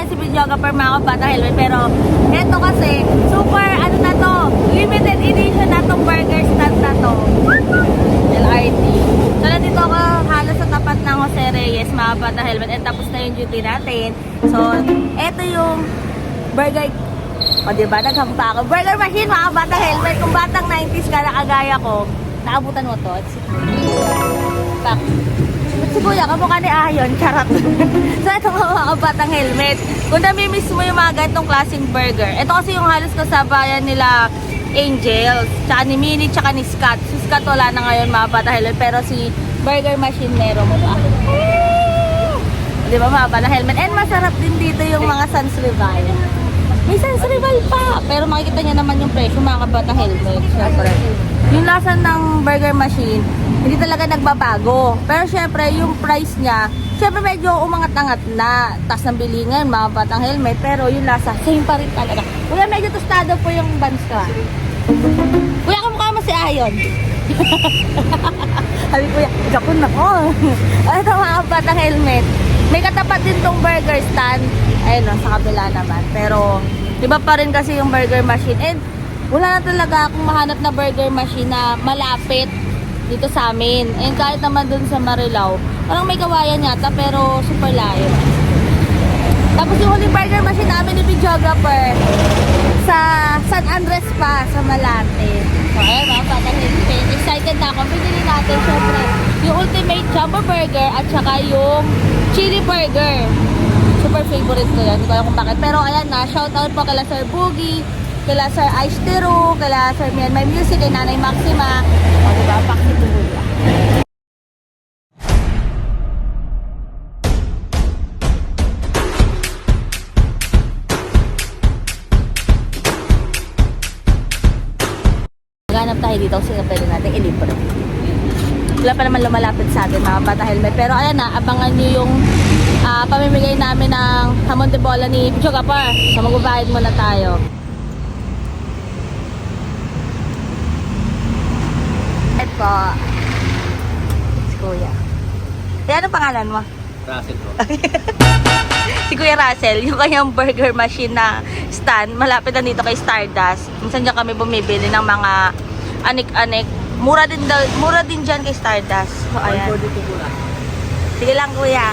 akin si videographer mga kabata helmet. Pero eto kasi, super ano na to, limited edition na tong burger stand na to. LRT. So nandito ako halos sa tapat ng Jose Reyes mga kabata helmet. And tapos na yung duty natin. So, eto yung burger o diba, naghampa ako. Burger machine, mga bata helmet. Kung batang 90s ka, nakagaya ko, naabutan mo to. Pak. Si Kuya, kamukha ni Ayon, charot. so, ito mga mga batang helmet. Kung namimiss mo yung mga ganitong klaseng burger, ito kasi yung halos kasabayan nila Angels, tsaka ni Minnie, tsaka ni Scott. Si Scott wala na ngayon mga bata helmet, pero si Burger Machine meron mo pa. Di ba mga bata helmet? And masarap din dito yung mga Sans Rival. May Sans Rival pa! Pero makikita niya naman yung presyo mga kabata helmet. Siyempre. Yung lasa ng burger machine, hindi talaga nagbabago. Pero syempre, yung price niya, syempre medyo umangat-angat na. Tas ng bilingan, mga batang helmet. Pero yung lasa, same pa rin talaga. Kuya, medyo tostado po yung buns ko. ah. Kuya, kamukha mo si Ayon. Sabi ko, Japon na ko. Ito mga batang helmet. May katapat din tong burger stand. Ayun no, sa kabila naman. Pero, di ba pa rin kasi yung burger machine. And, wala na talaga akong mahanap na burger machine na malapit dito sa amin. And kahit naman dun sa Marilao, parang may kawayan yata pero super layo. Tapos yung huling burger machine namin ni videographer sa San Andres pa, sa Malate. So, ayun mga patang hilpin. Excited na ako. Pinili natin, syempre, yung ultimate jumbo burger at saka yung chili burger. Super favorite ko yan. Hindi ko alam kung bakit. Pero ayan na, shout out po kala Sir Boogie, kala Sir Ice Tiro, kala Sir Mian My Music, kay Nanay Maxima. O diba, Paksi Maghanap tayo dito kasi pwede natin ilibro. Wala pa naman lumalapit sa atin mga bata helmet. Pero ayan na, abangan nyo yung ah, pamimigay namin ng hamon de bola ni Picho Kapar. So magbabayad muna tayo. Ito po. Si Kuya. Eh, ano pangalan mo? Russell po. si Kuya Russell, yung kanyang burger machine na stand, malapit na dito kay Stardust. Minsan dyan kami bumibili ng mga anik-anik. Mura din daw, mura din dyan kay Stardust. So, ayan. 142 po lang. Sige lang, kuya.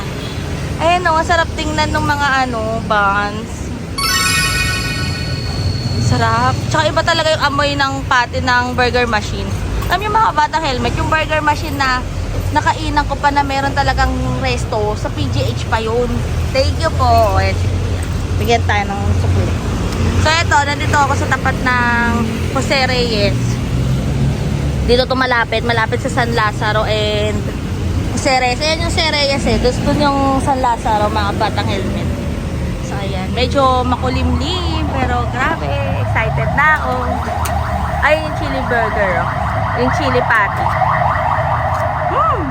Ayan o, sarap tingnan ng mga ano, buns. Sarap. Tsaka iba talaga yung amoy ng pati ng burger machine. Alam yung mga batang helmet, yung burger machine na nakainan ko pa na meron talagang resto, sa PGH pa yun. Thank you po. Ayan. Bigyan tayo ng sukli. So eto, nandito ako sa tapat ng Jose Reyes. Dito to malapit, malapit sa San Lazaro and Reyes. Ayan yung Reyes eh. Gusto yung San Lazaro, mga batang helmet. So ayan, medyo makulimlim pero grabe, excited na ako. Ay, yung chili burger, oh. yung chili patty. Hmm.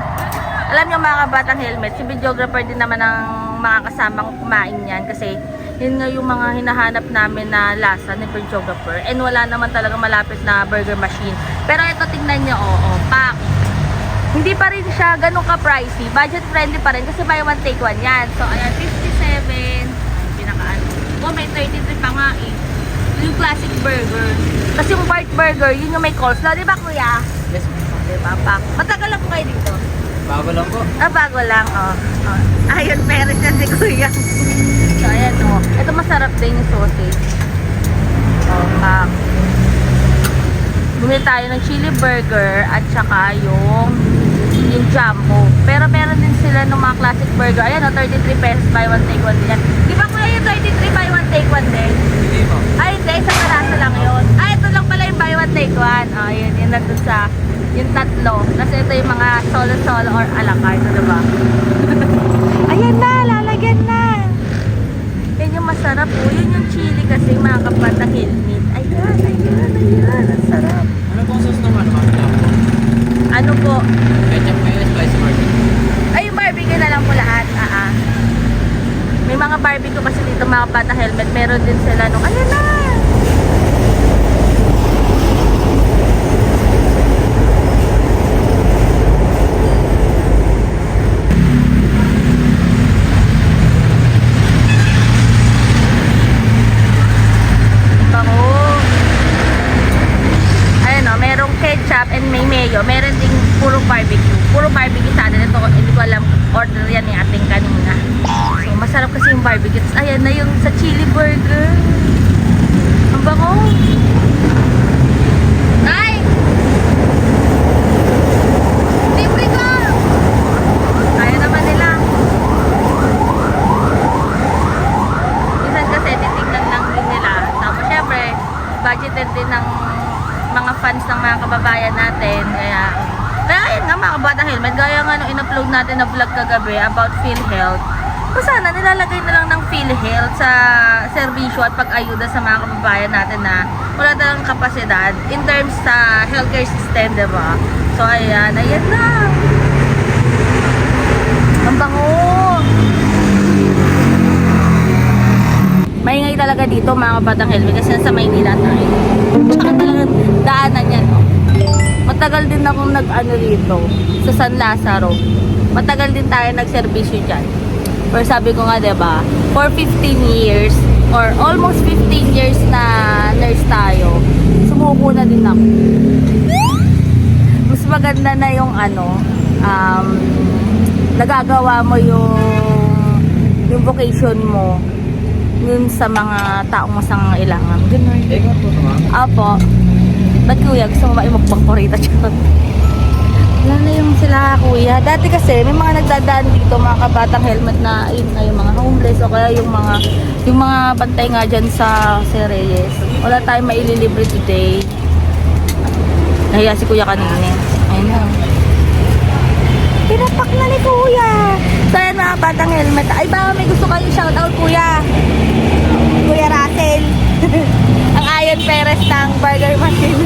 Alam niyo mga batang helmet, si videographer din naman ang mga kasamang kumain yan kasi yun nga yung mga hinahanap namin na lasa ni videographer and wala naman talaga malapit na burger machine. Pero ito tingnan niyo, oo, oh, pack. Hindi pa rin siya ganun ka-pricey. Budget friendly pa rin kasi buy one take one yan. So, ayan, 57. Pinakaano. Oh, may 33 pa nga eh. Yung classic burger. Kasi yung Bart Burger, yun yung may coleslaw. Di ba, kuya? Yes, ma'am. Di ba, pak? Matagal lang po kayo dito. Bago lang po. Ah, bago lang, oh. oh. Ayun, meron siya si kuya. Ayan, oh. Ito masarap din yung sausage. Oh, pak. Bumili tayo ng chili burger at saka yung yung jumbo. Pero meron din sila ng mga classic burger. Ayan, oh, 33 pesos buy one take one din yan. Di ba kuya yung 33 buy one take one din? Hindi. Ay, hindi. Isang peraso lang yun. Ay, ito lang pala yung buy one take one. Oh, yun. Yun nandun sa yung tatlo. Kasi ito yung mga solo-solo or a la carte, diba? Ayan na, lalagyan na. Yan yung masarap po. Yun yung chili kasi mga kapata hilmit. Ayan, ayan, ayan. Ang sarap. Ano pong sauce naman, ma'am? Jumbo. Ano po? Ketchup mayo, spicy barbecue. Ay, yung barbecue na lang po lahat. Ah, ah. Mga barbecue kasi dito mga bata helmet. Meron din sila nung, ayan na! Nag-order yan ni ating kanina. So, masarap kasi yung barbecue. Tapos, ayan na yung sa chili burger. Ang bango. Ay! Libre ka! Kaya naman nila. Minsan kasi titignan lang din nila. Tapos syempre, budgeted din ng mga fans ng mga kababayan natin. Kaya, kaya ayun nga mga kabata helmet. Gaya nga nung in-upload natin na vlog kagabi about PhilHealth. Kung sana nilalagay na lang ng PhilHealth sa serbisyo at pag-ayuda sa mga kababayan natin na wala talagang kapasidad in terms sa healthcare system, di ba? So ayan, ayan na. Ang bango! Maingay talaga dito mga kabatang helmet kasi nasa Maynila tayo. Tsaka talagang daanan yan. Oh. Matagal din akong nag-ano dito sa San Lazaro. Matagal din tayo nagserbisyo dyan. Pero sabi ko nga, ba for 15 years or almost 15 years na nurse tayo, sumuko na din ako. Mas maganda na yung ano, um, nagagawa mo yung yung vocation mo yun sa mga taong masang ilangan. Ganun. Eh, po naman. Apo. Ba't kuya? Gusto mo ba imagbang ko rito? Charot. Wala na yung sila kuya. Dati kasi may mga nagdadaan dito mga kabatang helmet na yun nga yung mga homeless o kaya yung mga yung mga bantay nga dyan sa Jose Reyes. Wala tayong maililibre today. Nahiya si kuya kanina. Ayun na. Pinapak na ni kuya. So yan mga batang helmet. Ay baka may gusto kayong shoutout kuya. Kuya Russell. Ang Ayon Perez ng Burger Machine.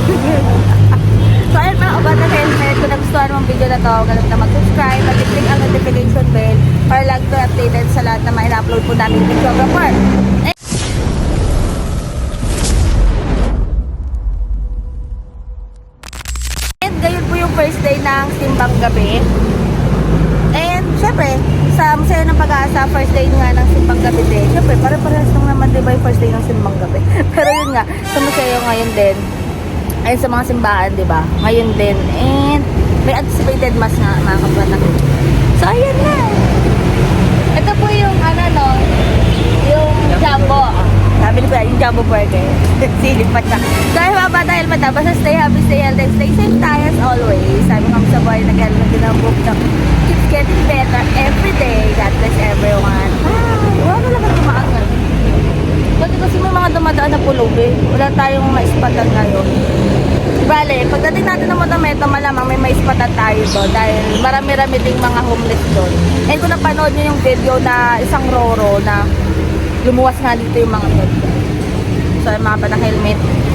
so ayun mga kabatang helmet. Kung nagustuhan mo ang video na to, kalimut na mag-subscribe at i-click ang notification bell para lang to updated sa lahat na mga upload po namin videographer. And ngayon po yung first day ng Simbang Gabi. Syempre, sa Museo ng Pag-asa, first day nga ng Simbang Gabi din. Syempre, pare-parehas lang naman di ba yung first day ng Simbang Gabi. Pero yun nga, sa museo ngayon din, ay sa mga simbahan, di ba? Ngayon din. And may anticipated mass nga, mga kapatid. So, ayan na. Ito po yung, ano, no, yung jumbo. Sabi ni Kuya, yung jumbo burger. Silip pa siya. Mga bata, helmet na. Basta stay happy, stay healthy, stay safe tayo as always. Sabi nga sa nag-helmet din ang book na keeps getting better every day. God bless everyone. Bye! Wala na lang tumaangal. Kasi kasi may mga dumadaan na pulubi. Wala tayong maispatan ngayon. Bale, pagdating natin ng Motameta, malamang may maispatan tayo doon dahil marami-rami ding mga homeless doon. And kung napanood nyo yung video na isang roro na lumuwas nga dito yung mga dog. Yung mga pa ng helmet.